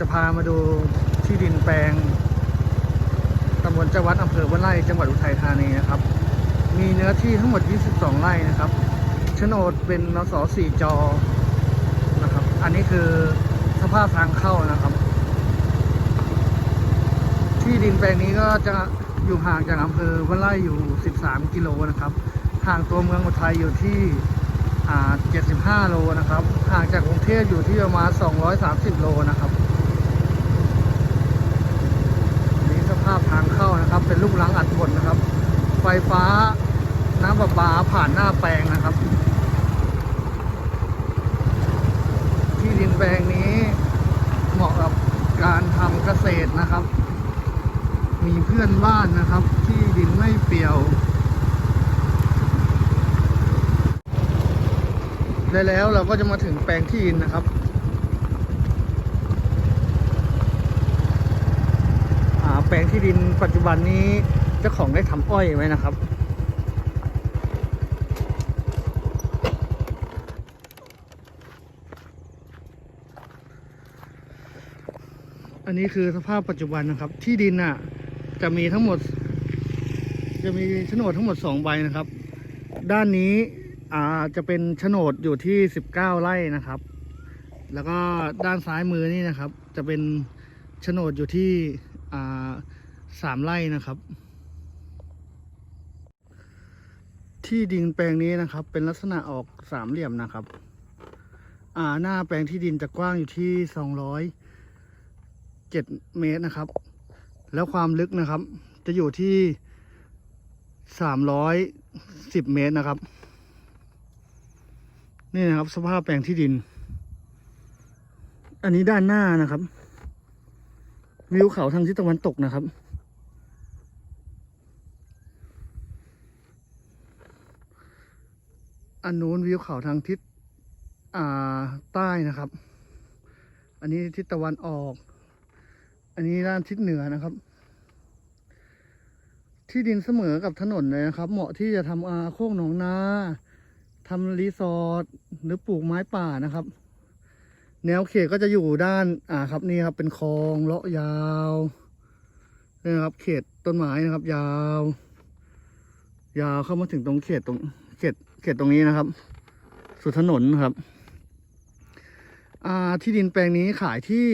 จะพามาดูที่ดินแปลงตำบลเจวัดอำเภอบ้านไร่จังหวัดอุทัยธานีนะครับ มีเนื้อที่ทั้งหมด 22 ไร่นะครับโฉนดเป็นนสสี่จอนะครับ อันนี้คือสภาพทางเข้านะครับ ที่ดินแปลงนี้ก็จะอยู่ห่างจากอำเภอบ้านไร่อยู่ 13 กิโลนะครับห่างตัวเมืองอุทัยอยู่ที่75 โลนะครับ ห่างจากกรุงเทพอยู่ที่ประมาณ 230 โลนะครับนี่สภาพทางเข้า นะครับ เป็นลูกรังอัดบดนะครับ ไฟฟ้าน้ำประปาผ่านหน้าแปลงนะครับ ที่ดินแปลงนี้เหมาะกับการทำเกษตรนะครับ มีเพื่อนบ้านนะครับ ที่ดินไม่เปี่ยว ได้แล้วเราก็จะมาถึงแปลงที่ดินนะครับ อ่า แปลงที่ดินปัจจุบันนี้เจ้าของได้ทำอ้อยไว้นะครับ อันนี้คือสภาพปัจจุบันนะครับ ที่ดินน่ะ จะมีทั้งหมด จะมีโฉนดทั้งหมดสองใบนะครับ ด้านนี้อ่าจะเป็นโฉนดอยู่ที่สิบเก้าไร่นะครับ แล้วก็ด้านซ้ายมือนี่นะครับ จะเป็นโฉนดอยู่ที่ สามไร่นะครับ ที่ดินแปลงนี้นะครับ เป็นลักษณะออกสามเหลี่ยมนะครับ อ่าหน้าแปลงที่ดินจะกว้างอยู่ที่สองร้อยเจ็ดเมตรนะครับ แล้วความลึกนะครับ จะอยู่ที่สามร้อยสิบเมตรนะครับ นี่นะครับ สภาพแปลงที่ดิน อันนี้ด้านหน้านะครับ วิวเขาทางทิศตะวันตกนะครับ อันนู้นวิวเขาทางทิศอ่าใต้นะครับ อันนี้ทิศตะวันออก อันนี้ด้านทิศเหนือนะครับ ที่ดินเสมอกับถนนเลยนะครับ เหมาะที่จะทำอาโคกหนองนาทำรีสอร์ทหรือปลูกไม้ป่านะครับ แนวเขตก็จะอยู่ด้าน อ่าครับนี่ครับ เป็นคลองเลาะยาวนี่นะครับ เขตต้นไม้นะครับ ยาว ยาวเข้ามาถึงตรงเขตตรง เขตเขตตรงนี้นะครับ สุดถนนครับ อ่าที่ดินแปลงนี้ขายที่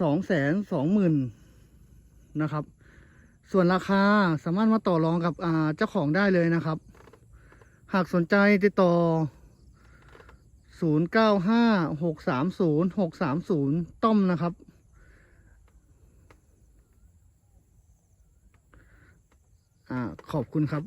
สองแสนสองหมื่นนะครับ ส่วนราคาสามารถมาต่อรองกับอ่าเจ้าของได้เลยนะครับ หากสนใจติดต่อ ศูนย์เก้าห้าหกสามศูนย์หกสามศูนย์ต้อมนะครับ อ่า ขอบคุณครับ